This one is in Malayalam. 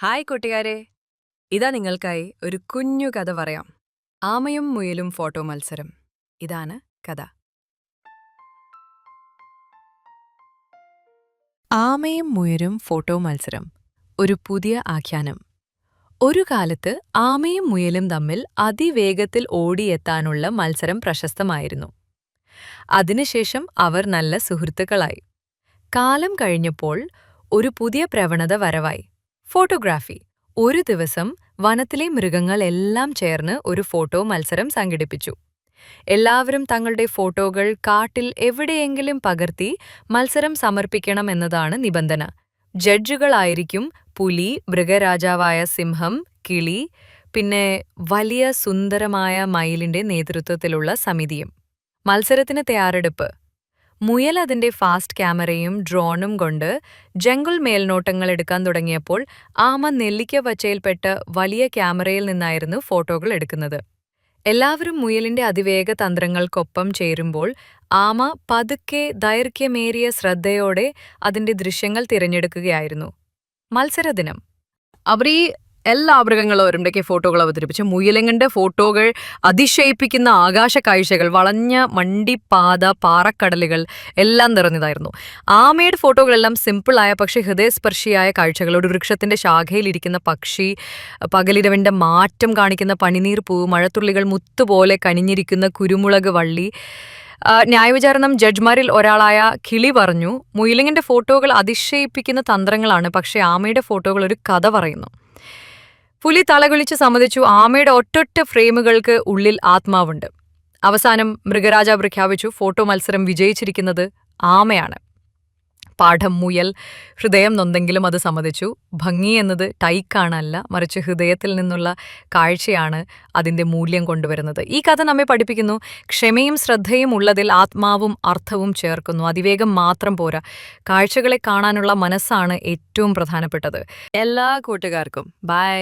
ഹായ് കൂട്ടുകാരെ. ഇതാ നിങ്ങൾക്കായി ഒരു കുഞ്ഞു കഥ പറയാം. ആമയും മുയലും ഫോട്ടോ മത്സരം. ഇതാണ് കഥ. ആമയും മുയലും ഫോട്ടോ മത്സരം. ഒരു പുതിയ ആഖ്യാനം. ഒരു കാലത്ത് ആമയും മുയലും തമ്മിൽ അതിവേഗത്തിൽ ഓടിയെത്താനുള്ള മത്സരം പ്രശസ്തമായിരുന്നു. അതിനുശേഷം അവർ നല്ല സുഹൃത്തുക്കളായി. കാലം കഴിഞ്ഞപ്പോൾ ഒരു പുതിയ പ്രവണത വരവായി. ഫോട്ടോഗ്രാഫി. ഒരു ദിവസം വനത്തിലെ മൃഗങ്ങൾ എല്ലാം ചേർന്ന് ഒരു ഫോട്ടോ മത്സരം സംഘടിപ്പിച്ചു. എല്ലാവരും തങ്ങളുടെ ഫോട്ടോകൾ കാട്ടിൽ എവിടെയെങ്കിലും പകർത്തി മത്സരം സമർപ്പിക്കണം എന്നതാണ് നിബന്ധന. ജഡ്ജുകളായിരിക്കും പുലി മൃഗരാജാവായ സിംഹം കിളി പിന്നെ വലിയ സുന്ദരമായ മയിലിന്റെ നേതൃത്വത്തിലുള്ള സമിതിയും. മത്സരത്തിന് തയ്യാറെടുപ്പ്. മുയൽ അതിന്റെ ഫാസ്റ്റ് ക്യാമറയും ഡ്രോണും കൊണ്ട് ജംഗിൾ മേൽനോട്ടങ്ങൾ എടുക്കാൻ തുടങ്ങിയപ്പോൾ ആമ നെല്ലിക്ക വച്ചയിൽപ്പെട്ട് വലിയ ക്യാമറയിൽ നിന്നായിരുന്നു ഫോട്ടോകൾ എടുക്കുന്നത്. എല്ലാവരും മുയലിന്റെ അതിവേഗ തന്ത്രങ്ങൾക്കൊപ്പം ചേരുമ്പോൾ ആമ പതുക്കെ ദൈർഘ്യമേറിയ ശ്രദ്ധയോടെ അതിന്റെ ദൃശ്യങ്ങൾ തിരഞ്ഞെടുക്കുകയായിരുന്നു. മത്സരദിനം. അവർ ഈ എല്ലാ മൃഗങ്ങളും ഇടയ്ക്ക് ഫോട്ടോകൾ അവതരിപ്പിച്ചു. മുയലങ്ങന്റെ ഫോട്ടോകൾ അതിശയിപ്പിക്കുന്ന ആകാശ കാഴ്ചകൾ വളഞ്ഞ മണ്ടി മണ്ടിപ്പാത പാറക്കടലുകൾ എല്ലാം നിറഞ്ഞതായിരുന്നു. ആമയുടെ ഫോട്ടോകളെല്ലാം സിമ്പിളായ പക്ഷേ ഹൃദയസ്പർശിയായ കാഴ്ചകൾ. ഒരു വൃക്ഷത്തിന്റെ ശാഖയിലിരിക്കുന്ന പക്ഷി പകലിരവിന്റെ മാറ്റം കാണിക്കുന്ന പണിനീർ പൂവ് മഴത്തുള്ളികൾ മുത്തുപോലെ കനിഞ്ഞിരിക്കുന്ന കുരുമുളക് വള്ളി. ന്യായവിചാരണം ജഡ്ജ്മാരിൽ ഒരാളായ കിളി പറഞ്ഞു മുയിലിങ്ങിന്റെ ഫോട്ടോകൾ അതിശയിപ്പിക്കുന്ന തന്ത്രങ്ങളാണ് പക്ഷേ ആമയുടെ ഫോട്ടോകൾ ഒരു കഥ പറയുന്നു. പുലി തലകുളിച്ച് സമ്മതിച്ചു ആമയുടെ ഒറ്റൊറ്റ ഫ്രെയിമുകൾക്ക് ഉള്ളിൽ ആത്മാവുണ്ട്. അവസാനം മൃഗരാജ പ്രഖ്യാപിച്ചു ഫോട്ടോ മത്സരം വിജയിച്ചിരിക്കുന്നത് ആമയാണ്. പാഠം മുയൽ ഹൃദയം നൊന്തെങ്കിലും അത് സമ്മതിച്ചു. ഭംഗി എന്നത് ടൈക്കാണല്ല മറിച്ച് ഹൃദയത്തിൽ നിന്നുള്ള കാഴ്ചയാണ് അതിന്റെ മൂല്യം കൊണ്ടുവരുന്നത്. ഈ കഥ നമ്മെ പഠിപ്പിക്കുന്നു. ക്ഷമയും ശ്രദ്ധയും ഉള്ളതിൽ ആത്മാവും അർത്ഥവും ചേർക്കുന്നു. അതിവേഗം മാത്രം പോരാ. കാഴ്ചകളെ കാണാനുള്ള മനസ്സാണ് ഏറ്റവും പ്രധാനപ്പെട്ടത്. എല്ലാ കൂട്ടുകാർക്കും. ബൈ.